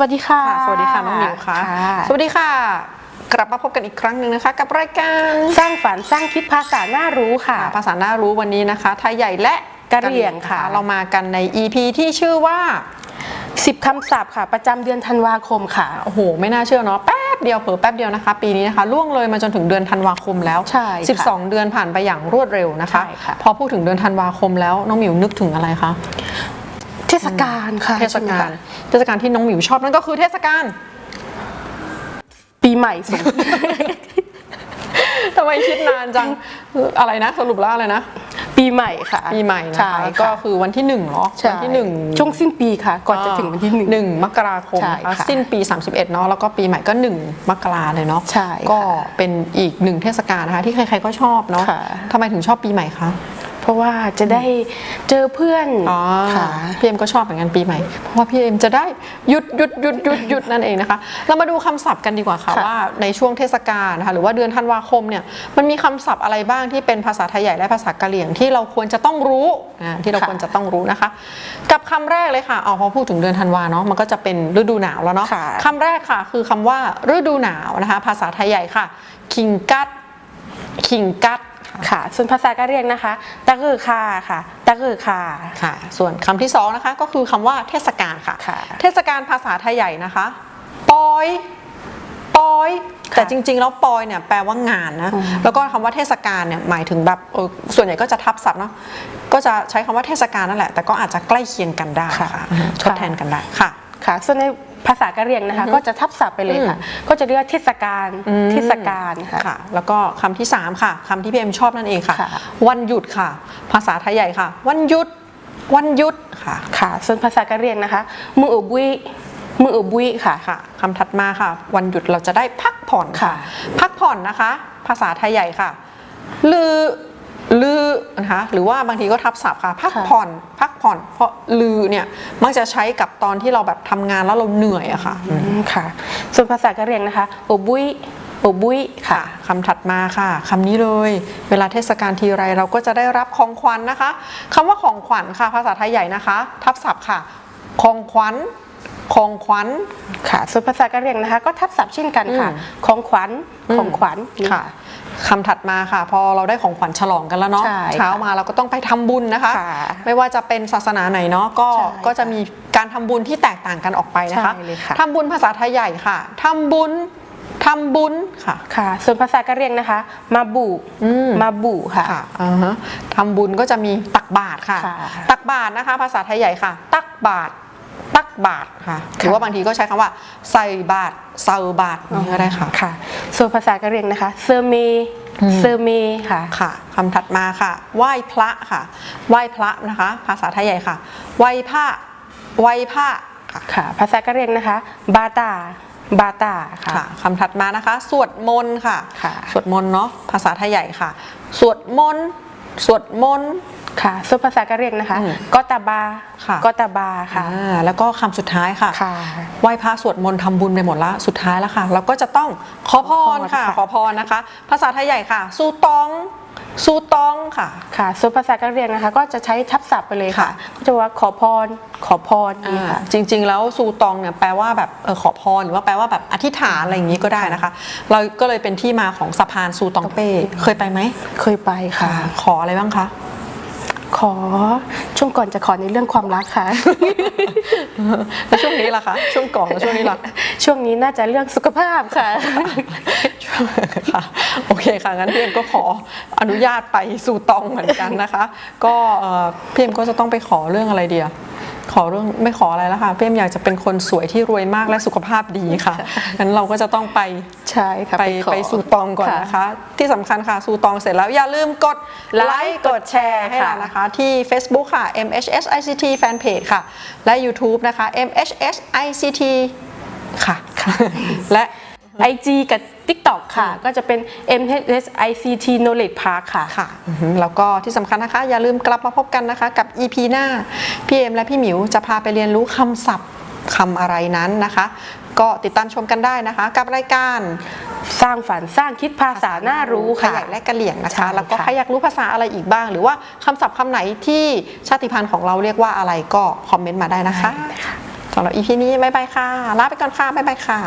วัสดีค่ะ ค่ะสวัสดีค่ะน้องหมิวค่ะ สวัสดีค่ะ กลับมาพบกันอีกครั้งหนึ่งนะคะ กับรายการสร้างฝันสร้างคิดภาษาน่ารู้ค่ะ ภาษาหน้ารู้วันนี้นะคะไทยใหญ่และกะเหรี่ยงค่ะ เรามากันใน EP ที่ชื่อว่า10คำศัพท์ค่ะ ประจำเดือนธันวาคมค่ะ โอ้โหไม่น่าเชื่อเนาะแป๊บเดียวเผลอแป๊บเดียวนะคะ ปีนี้นะคะล่วงเลยมาจนถึงเดือนธันวาคมแล้ว ใช่ค่ะ12 เดือนผ่านไปอย่างรวดเร็วนะคะ ใช่ค่ะ พอพูดถึงเดือนธันวาคมแล้วน้องหมิวนึกถึงอะไรคะ เทศกาลค่ะเทศกาลเทศกาลที่น้องหมิวชอบนั่นก็คือเทศกาลปีใหม่สงทำไมคิดนานจังอะไรนะสรุปแล้วอะไรนะปีใหม่ค่ะ ปีใหม่นะใช่คะค่ะก็คือวันที่หนึ่งเหรอใช่วัที่หนึ่งช่วงสิ้นปีค่ะ ก่อนจะถึงวันที่หนึ่งหนึ่งมกราคมใช่นะคะค่ะสิ้นปี 31เนาะแล้วก็ปีใหม่ก็1มกราเลยเนาะใช่ค่ะก็เป็นอีกหนึ่งเทศกาลนะคะ ที่ใครๆก็ชอบเนาะค่ะทำไมถึงชอบปีใหม่คะเพ ราะว่าจะได้เจอเพื่อนอ๋อค่ะ พี่เอ็มก็ชอบเหมือนกันปีใหม่ เพราะว่าพี่เอ็มจะได้หยุดหยุดหยุดหยุดหยุดนั่นเองนะคะ เรามาดูคำศัพท์กันดีกว่าค่ะค่ะ ว่าในช่วงเทศกาลนะคะหรือว่าเดือนธันวาคมเนี่ยมันมีคำศัพท์อะไรบ้างที่เป็นภาษาไทยใหญ่และภาษากะเหรี่ยงที่เราควรจะต้องรู้อ่าที่เราควรจะต้องรู้นะคะ กับคำแรกเลยค่ะเอาพอพูดถึงเดือนธันวาเนาะมันก็จะเป็นฤดูหนาวแล้วเนาะค่ะ คำแรกค่ะ คือคำว่าฤดูหนาวนะคะ ภาษาไทยใหญ่ค่ะ คิงกัด คิงกัด ค่ะค่ะ ส่วนภาษากะเหรี่ยงนะคะตะกือคาค่ะตะกือคาค่ะ ส่วนคำที่สองนะคะก็คือคำว่าเทศกาลค่ะค่ะ เทศกาลภาษาไทยใหญ่นะคะปอยปอยค่ะแต่จริงๆ แล้วปอยเนี่ยแปลว่างานนะแล้วก็คำว่าเทศกาลเนี่ยหมายถึงแบบเออส่วนใหญ่ก็จะทับศัพท์เนาะก็จะใช้คำว่าเทศกาลนั่นแหละ แต่ก็อาจจะใกล้เคียงกันได้ค่ะค่ะอืมทดแทนกันได้ค่ะค่ะส่วนใน ภาษากะเหรี่ยงนะคะ ก็จะทับศัพท์ไปเลยค่ะ ก็จะเรียกว่าเทศกาลอืมเทศกาลค่ะ ค่ะ แล้วก็คำที่สามค่ะคำที่พี่เอ็มชอบนั่นเองค่ะ ค่ะ วันหยุดค่ะ ภาษาไทยใหญ่ค่ะ วันหยุด วันหยุดค่ะ ค่ะ ส่วนภาษากะเหรี่ยงนะคะมืออุบุยมืออุบุยค่ะ ค่ะคำถัดมาค่ะ วันหยุดเราจะได้พักผ่อนค่ะ ค่ะ พักผ่อนนะคะ ภาษาไทยใหญ่ค่ะ ลือ ลือนะคะหรือว่าบางทีก็ทับศัพท์ค่ะ พักค่ะผ่อนพักผ่อน เพราะลือเนี่ยมักจะใช้กับตอนที่เราแบบทำงานแล้วเราเหนื่อยอะค่ะอืมค่ะ ส่วนภาษากะเหรี่ยงนะคะอุบุยอุบุยค่ะคำถัดมาค่ะคำนี้เลย เวลาเทศกาลทีไรเราก็จะได้รับของขวัญนะคะคำว่าของขวัญค่ะ ภาษาไทยใหญ่นะคะ ทับศัพท์ค่ะของขวัญของขวัญค่ะ ส่วนภาษากะเหรี่ยงนะคะ ก็ทับศัพท์เช่นกันค่ะอืมของขวัญของขวัญค่ะ คำถัดมาค่ะ พอเราได้ของขวัญฉลองกันแล้วเนาะใช่เช้ามาเราก็ต้องไปทำบุญนะคะ ค่ะไม่ว่าจะเป็นศาสนาไหนเนาะก็ใช่ก็จะมีการทำบุญที่แตกต่างกันออกไปนะคะใช่เลยค่ะ ทำบุญภาษาไทยใหญ่ค่ะทำบุญทำบุญค่ะ ค่ะ ส่วนภาษากะเหรี่ยงนะคะ มาบุอืม มาบุค่ะ ค่ะอ่าฮะทำบุญก็จะมีตักบาตรค่ะ ค่ะ ตักบาตรนะคะ ภาษาไทยใหญ่ค่ะ ตักบาตร ตักบาตรค่ะหรือว่าบางทีก็ใช้คำว่าใส่บาตรเซาบาตรนี่ก็ได้ค่ะค่ะ ส่วนภาษากะเหรี่ยงนะคะเซอร์เมอืมเซอร์เมค่ะค่ะคำถัดมาค่ะ ไหว้พระค่ะ ไหว้พระนะคะ ภาษาไทยใหญ่ค่ะ ไหว้พระไหว้พระค่ะค่ะ ภาษากะเหรี่ยงนะคะ บาตาบาตาค่ะค่ะคำถัดมานะคะ สวดมนต์ค่ะค่ะ สวดมนต์เนาะภาษาไทยใหญ่ค่ะ สวดมนต์ สวดมนต์ค่ะส่วนภาษากะเหรี่ยงนะคะอืมกอตาบาค่ะกอตาบาค่ะอ่าแล้วก็คำสุดท้ายค่ะค่ะไหว้พระสวดมนต์ทำบุญไปหมดละสุดท้ายแล้วค่ะ เราก็จะต้องขอพรค่ะ ขอพรค่ะขอพรนะคะ ภาษาไทยใหญ่ค่ะ สู้ตอง สู้ตองค่ะค่ะส่วนภาษากะเหรี่ยงนะคะ ก็จะใช้ทับศัพท์ไปเลยค่ะค่ะ ก็จะว่าขอพร ขอพรนี่ค่ะ จริง ๆ แล้วซูตองเนี่ยแปลว่าแบบเออขอพรหรือว่าแปลว่าแบบอธิษฐานอะไรอย่างนี้ก็ได้นะคะ เราก็เลยเป็นที่มาของสะพานซูตองเป้ เคยไปไหม เคยไปค่ะ ขออะไรบ้างคะ ขอช่วงก่อนจะขอในเรื่องความรักค่ะ แล้วช่วงนี้ล่ะคะ ช่วงก่อนแล้วช่วงนี้ล่ะ ช่วงนี้น่าจะเรื่องสุขภาพค่ะค่ะโอเคค่ะ งั้นพี่เอ็มก็ขออนุญาตไปสู่ตองเหมือนกันนะคะ ก็เอ่อพี่เอ็มก็จะต้องไปขอเรื่องอะไรเดีย ขอเรื่องไม่ขออะไรแล้วค่ะพี่เอ็มอยากจะเป็นคนสวยที่รวยมากและสุขภาพดีค่ะงั้นเราก็จะต้องไปใช่ค่ะไปขอไปสู่ตองก่อนค่ะนะคะ ที่สำคัญค่ะสู่ตองเสร็จแล้วอย่าลืมกดไลไลค์ค์กดแชร์ให้ค่ะเรานะคะ ที่ Facebook ค่ะ MHS ICT Fanpage ค่ะ และ YouTube นะคะ MHS ICT ค่ะ และ IG กับ TikTok ค่ะ ก็จะเป็น MHS ICT Knowledge Park ค่ะ ค่ะอือหือแล้วก็ที่สำคัญนะคะ อย่าลืมกลับมาพบกันนะคะ กับ EP หน้า พี่เอ็มและพี่หมิวจะพาไปเรียนรู้คำศัพท์คำอะไรนั้นนะคะ ก็ติดตามชมกันได้นะคะ กับรายการสร้างฝันสร้างคิดภาษาน่ารู้ขค่ะยายและกะเหลี่ยงนะใช่คะค่ะแล้วก็ใครอยากรู้ภาษาอะไรอีกบ้าง หรือว่าคำศัพท์คำไหนที่ชาติพันธุ์ของเราเรียกว่าอะไรก็คอมเมนต์มาได้นะคะสสำหรับ EP นี้บ๊ายบายค่ะลาไปก่อนค่ะบ๊ายบายค่ะ